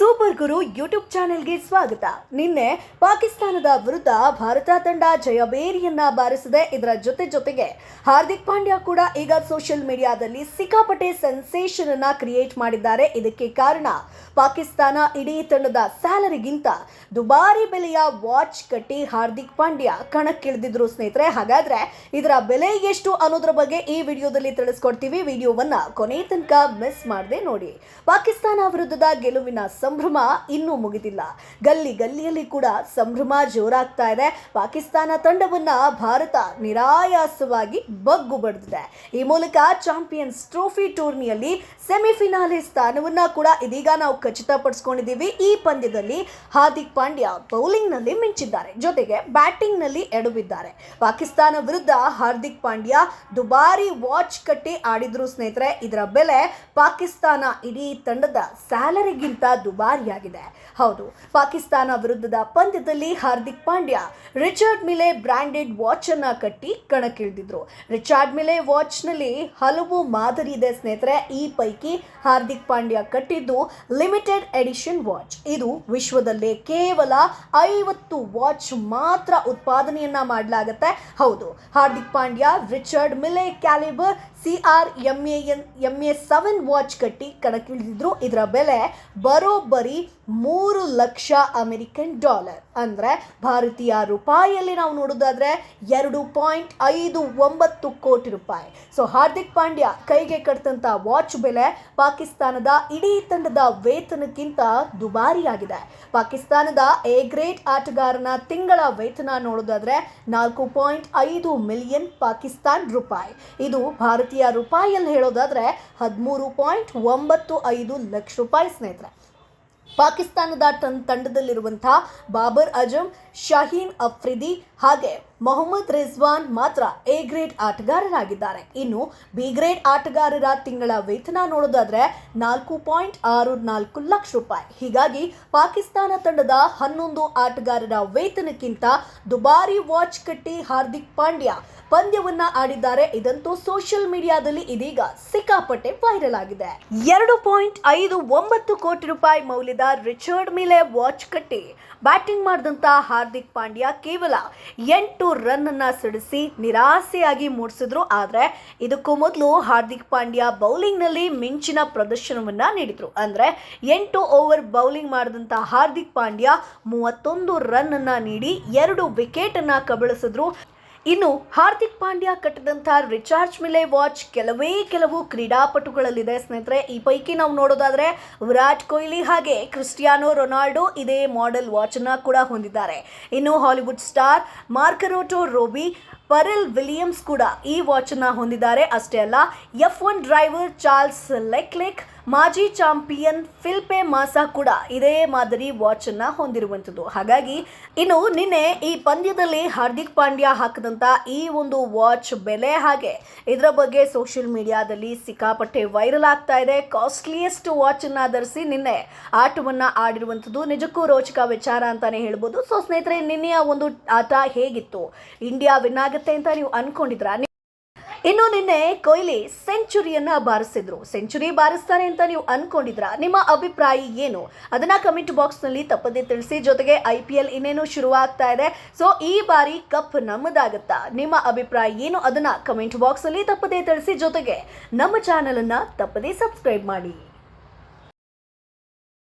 Super ಗುರು YouTube ಚಾನೆಲ್ಗೆ ಸ್ವಾಗತ. ನಿನ್ನೆ ಪಾಕಿಸ್ತಾನದ ವಿರುದ್ಧ ಭಾರತ ತಂಡ ಜಯಬೇರಿಯನ್ನ ಬಾರಿಸಿದೆ. ಇದರ ಜೊತೆ ಜೊತೆಗೆ ಹಾರ್ದಿಕ್ ಪಾಂಡ್ಯ ಕೂಡ ಈಗ ಸೋಷಿಯಲ್ ಮೀಡಿಯಾದಲ್ಲಿ ಸಿಕ್ಕಾಪಟ್ಟೆ ಸೆನ್ಸೇಷನ್ ಅನ್ನ ಕ್ರಿಯೇಟ್ ಮಾಡಿದ್ದಾರೆ. ಇದಕ್ಕೆ ಕಾರಣ ಪಾಕಿಸ್ತಾನ ಇಡೀ ತಂಡದ ಸ್ಯಾಲರಿಗಿಂತ ದುಬಾರಿ ಬೆಲೆಯ ವಾಚ್ ಕಟ್ಟಿ ಹಾರ್ದಿಕ್ ಪಾಂಡ್ಯ ಕಣಕ್ಕಿಳಿದಿದ್ರು ಸ್ನೇಹಿತರೆ. ಹಾಗಾದ್ರೆ ಇದರ ಬೆಲೆ ಎಷ್ಟು ಅನ್ನೋದ್ರ ಬಗ್ಗೆ ಈ ವಿಡಿಯೋದಲ್ಲಿ ತಿಳಿಸ್ಕೊಡ್ತೀವಿ. ವಿಡಿಯೋವನ್ನ ಕೊನೆ ತನಕ ಮಿಸ್ ಮಾಡದೆ ನೋಡಿ. ಪಾಕಿಸ್ತಾನ ವಿರುದ್ಧದ ಗೆಲುವಿನ ಸಂಭ್ರಮ ಇನ್ನೂ ಮುಗಿದಿಲ್ಲ. ಗಲ್ಲಿ ಗಲ್ಲಿಯಲ್ಲಿ ಕೂಡ ಸಂಭ್ರಮ ಜೋರಾಗ್ತಾ ಇದೆ. ಪಾಕಿಸ್ತಾನ ತಂಡವನ್ನು ಭಾರತ ನಿರಾಯಾಸವಾಗಿ ಬಗ್ಗು ಬಡಿದಿದೆ. ಈ ಮೂಲಕ ಚಾಂಪಿಯನ್ಸ್ ಟ್ರೋಫಿ ಟೂರ್ನಿಯಲ್ಲಿ ಸೆಮಿಫಿನಾಲೆ ಸ್ಥಾನವನ್ನ ಕೂಡ ಇದೀಗ ನಾವು ಖಚಿತಪಡಿಸ್ಕೊಂಡಿದ್ದೀವಿ. ಈ ಪಂದ್ಯದಲ್ಲಿ ಹಾರ್ದಿಕ್ ಪಾಂಡ್ಯ ಬೌಲಿಂಗ್ನಲ್ಲಿ ಮಿಂಚಿದ್ದಾರೆ. ಜೊತೆಗೆ ಬ್ಯಾಟಿಂಗ್ನಲ್ಲಿ ಎಡವಿದ್ದಾರೆ. ಪಾಕಿಸ್ತಾನ ವಿರುದ್ಧ ಹಾರ್ದಿಕ್ ಪಾಂಡ್ಯ ದುಬಾರಿ ವಾಚ್ ಕಟ್ಟಿ ಆಡಿದ್ರು ಸ್ನೇಹಿತರೆ, ಇದರ ಬೆಲೆ ಪಾಕಿಸ್ತಾನ ಇಡೀ ತಂಡದ ಸ್ಯಾಲರಿಗಿಂತ ದುಬಾರಿಯಾಗಿದೆ. ಹೌದು, ಪಾಕಿಸ್ತಾನ ವಿರುದ್ಧದ ಪಂದ್ಯದಲ್ಲಿ Hardik Pandya Richard Mille branded watch ಅನ್ನ ಕಟ್ಟಿ ಕಣಕ್ಕಿಳಿದಿದ್ರು. ರಿಚರ್ಡ್ ಮಿಲೆ ವಾಚ್ನಲ್ಲಿ ಹಲವು ಮಾದರಿ ಇದೆ ಸ್ನೇಹಿತರೆ. ಈ ಪೈಕಿ ಹಾರ್ದಿಕ್ ಪಾಂಡ್ಯ ಕಟ್ಟಿದ್ದು ಲಿಮಿಟೆಡ್ ಎಡಿಷನ್ ವಾಚ್. ಇದು ವಿಶ್ವದಲ್ಲೇ ಕೇವಲ ಐವತ್ತು ವಾಚ್ ಮಾತ್ರ ಉತ್ಪಾದನೆಯನ್ನ ಮಾಡಲಾಗುತ್ತೆ. ಹೌದು, Hardik Pandya Richard Mille caliber C R M N M A seven watch ಕಟ್ಟಿ ಕಣಕ್ಕಿಳಿದಿದ್ರು. ಇದರ ಬೆಲೆ ಬರೋಬ್ಬರಿ ಮೂರು ಲಕ್ಷ ಅಮೆರಿಕನ್ ಡಾಲರ್. ಅಂದರೆ ಭಾರತೀಯ ರೂಪಾಯಿಯಲ್ಲಿ ನಾವು ನೋಡೋದಾದ್ರೆ ಎರಡು ಪಾಯಿಂಟ್ ಐದು ಒಂಬತ್ತು ಕೋಟಿ ರೂಪಾಯಿ. ಸೊ ಹಾರ್ದಿಕ್ ಪಾಂಡ್ಯ ಕೈಗೆ ಕಟ್ಟಿದಂಥ ವಾಚ್ ಬೆಲೆ ಪಾಕಿಸ್ತಾನದ ಇಡೀ ತಂಡದ ವೇತನಕ್ಕಿಂತ ದುಬಾರಿಯಾಗಿದೆ. ಪಾಕಿಸ್ತಾನದ ಎ ಗ್ರೇಟ್ ಆಟಗಾರನ ತಿಂಗಳ ವೇತನ ನೋಡೋದಾದ್ರೆ ನಾಲ್ಕು ಪಾಯಿಂಟ್ ಐದು ಮಿಲಿಯನ್ ಪಾಕಿಸ್ತಾನ್ ರೂಪಾಯಿ. ಇದು ಭಾರತೀಯ ರೂಪಾಯಿಯಲ್ಲಿ ಹೇಳೋದಾದ್ರೆ ಹದಿಮೂರು ಪಾಯಿಂಟ್ ಒಂಬತ್ತು ಐದು ಲಕ್ಷ ರೂಪಾಯಿ ಸ್ನೇಹಿತರೆ. ಪಾಕಿಸ್ತಾನದ ತನ್ ಬಾಬರ್ ಅಜಮ್ ಶಹೀನ್ ಅಫ್ರಿದಿ ಹಾಗೆ ಮೊಹಮ್ಮದ್ ರಿಜ್ವಾನ್ ಮಾತ್ರ ಎ ಗ್ರೇಡ್ ಆಟಗಾರರಾಗಿದ್ದಾರೆ. ಇನ್ನು ಬಿ ಗ್ರೇಡ್ ಆಟಗಾರರ ತಿಂಗಳ ವೇತನ ನೋಡೋದಾದ್ರೆ ನಾಲ್ಕು ಪಾಯಿಂಟ್ ಆರು ನಾಲ್ಕು ಲಕ್ಷ ರೂಪಾಯಿ. ಹೀಗಾಗಿ ಪಾಕಿಸ್ತಾನ ತಂಡದ ಹನ್ನೊಂದು ಆಟಗಾರರ ವೇತನಕ್ಕಿಂತ ದುಬಾರಿ ವಾಚ್ ಕಟ್ಟಿ ಹಾರ್ದಿಕ್ ಪಾಂಡ್ಯ ಪಂದ್ಯವನ್ನ ಆಡಿದ್ದಾರೆ. ಇದಂತೂ ಸೋಷಿಯಲ್ ಮೀಡಿಯಾದಲ್ಲಿ ಇದೀಗ ಸಿಕ್ಕಾಪಟ್ಟೆ ವೈರಲ್ ಆಗಿದೆ. ಎರಡು ಪಾಯಿಂಟ್ ಐದು ಒಂಬತ್ತು ಕೋಟಿ ರೂಪಾಯಿ ಮೌಲ್ಯದ ರಿಚರ್ಡ್ ಮಿಲೆ ವಾಚ್ ಕಟ್ಟಿ ಬ್ಯಾಟಿಂಗ್ ಮಾಡಿದಂತ ಹಾರ್ದಿಕ್ ಪಾಂಡ್ಯ ಕೇವಲ ಎಂಟು ರನ್ ಅನ್ನ ಸಿಡಿಸಿ ನಿರಾಸೆಯಾಗಿ ಮೂಡಿಸಿದ್ರು. ಆದ್ರೆ ಇದಕ್ಕೂ ಮೊದಲು ಹಾರ್ದಿಕ್ ಪಾಂಡ್ಯ ಬೌಲಿಂಗ್ನಲ್ಲಿ ಮಿಂಚಿನ ಪ್ರದರ್ಶನವನ್ನ ನೀಡಿದ್ರು. ಅಂದ್ರೆ ಎಂಟು ಓವರ್ ಬೌಲಿಂಗ್ ಮಾಡಿದಂತ ಹಾರ್ದಿಕ್ ಪಾಂಡ್ಯ ಮೂವತ್ತೊಂದು ರನ್ ಅನ್ನ ನೀಡಿ ಎರಡು ವಿಕೆಟ್ ಅನ್ನ ಕಬಳಿಸಿದ್ರು. ಇನ್ನು ಹಾರ್ದಿಕ್ ಪಾಂಡ್ಯ ಕಟ್ಟಿದಂಥ ರಿಚಾರ್ಜ್ ಮಿಲೆ ವಾಚ್ ಕೆಲವೇ ಕೆಲವು ಕ್ರೀಡಾಪಟುಗಳಲ್ಲಿದೆ. ಸ್ನೇಹಿತರೆ, ಈ ಪೈಕಿ ನಾವು ನೋಡೋದಾದರೆ ವಿರಾಟ್ ಕೊಹ್ಲಿ ಹಾಗೆ ಕ್ರಿಸ್ಟಿಯಾನೋ ರೊನಾಲ್ಡೋ ಇದೇ ಮಾಡೆಲ್ ವಾಚನ್ನ ಕೂಡ ಹೊಂದಿದ್ದಾರೆ. ಇನ್ನು Hollywood star Margot Robbie, Pharrell Williams ಕೂಡ ಈ ವಾಚನ್ನು ಹೊಂದಿದ್ದಾರೆ. ಅಷ್ಟೇ ಅಲ್ಲ F one driver Charles Leclerc ಮಾಜಿ ಚಾಂಪಿಯನ್ ಫಿಲ್ಪೆ ಮಾಸಾ ಕೂಡ ಇದೇ ಮಾದರಿ ವಾಚ್ ಅನ್ನ ಹೊಂದಿರುವಂಥದ್ದು. ಹಾಗಾಗಿ ಇನ್ನು ನಿನ್ನೆ ಈ ಪಂದ್ಯದಲ್ಲಿ ಹಾರ್ದಿಕ್ ಪಾಂಡ್ಯ ಹಾಕಿದಂತ ಈ ಒಂದು ವಾಚ್ ಬೆಲೆ ಹಾಗೆ ಇದರ ಬಗ್ಗೆ ಸೋಷಿಯಲ್ ಮೀಡಿಯಾದಲ್ಲಿ ಸಿಕ್ಕಾಪಟ್ಟೆ ವೈರಲ್ ಆಗ್ತಾ ಇದೆ. ಕಾಸ್ಟ್ಲಿಯೆಸ್ಟ್ ವಾಚ್ ಅನ್ನ ಧರಿಸಿ ನಿನ್ನೆ ಆಟವನ್ನ ಆಡಿರುವಂಥದ್ದು. ನಿಜಕ್ಕೂ ರೋಚಕ ವಿಚಾರ ಅಂತಾನೆ ಹೇಳ್ಬೋದು. ಸೊ ಸ್ನೇಹಿತರೆ, ನಿನ್ನೆಯ ಒಂದು ಆಟ ಹೇಗಿತ್ತು? ಇಂಡಿಯಾ ವಿನ್ ಆಗುತ್ತೆ ಅಂತ ನೀವು ಅನ್ಕೊಂಡಿದ್ರಾ? ಇನ್ನು ನಿನ್ನೆ ಕೊಹ್ಲಿ ಸೆಂಚುರಿಯನ್ನ ಬಾರಿಸಿದ್ರು. ಸೆಂಚುರಿ ಬಾರಿಸ್ತಾರೆ ಅಂತ ನೀವು ಅನ್ಕೊಂಡಿದ್ರ? ನಿಮ್ಮ ಅಭಿಪ್ರಾಯ ಏನು? ಅದನ್ನ ಕಮೆಂಟ್ ಬಾಕ್ಸ್ನಲ್ಲಿ ತಪ್ಪದೇ ತಿಳಿಸಿ. ಜೊತೆಗೆ ಐ ಪಿ ಎಲ್ ಇನ್ನೇನು ಶುರುವಾಗ್ತಾ ಇದೆ. ಸೊ, ಈ ಬಾರಿ ಕಪ್ ನಮ್ಮದಾಗುತ್ತಾ? ನಿಮ್ಮ ಅಭಿಪ್ರಾಯ ಏನು? ಅದನ್ನ ಕಮೆಂಟ್ ಬಾಕ್ಸ್ ಅಲ್ಲಿ ತಪ್ಪದೇ ತಿಳಿಸಿ. ಜೊತೆಗೆ ನಮ್ಮ ಚಾನೆಲ್ ಅನ್ನ ತಪ್ಪದೇ ಸಬ್ಸ್ಕ್ರೈಬ್ ಮಾಡಿ.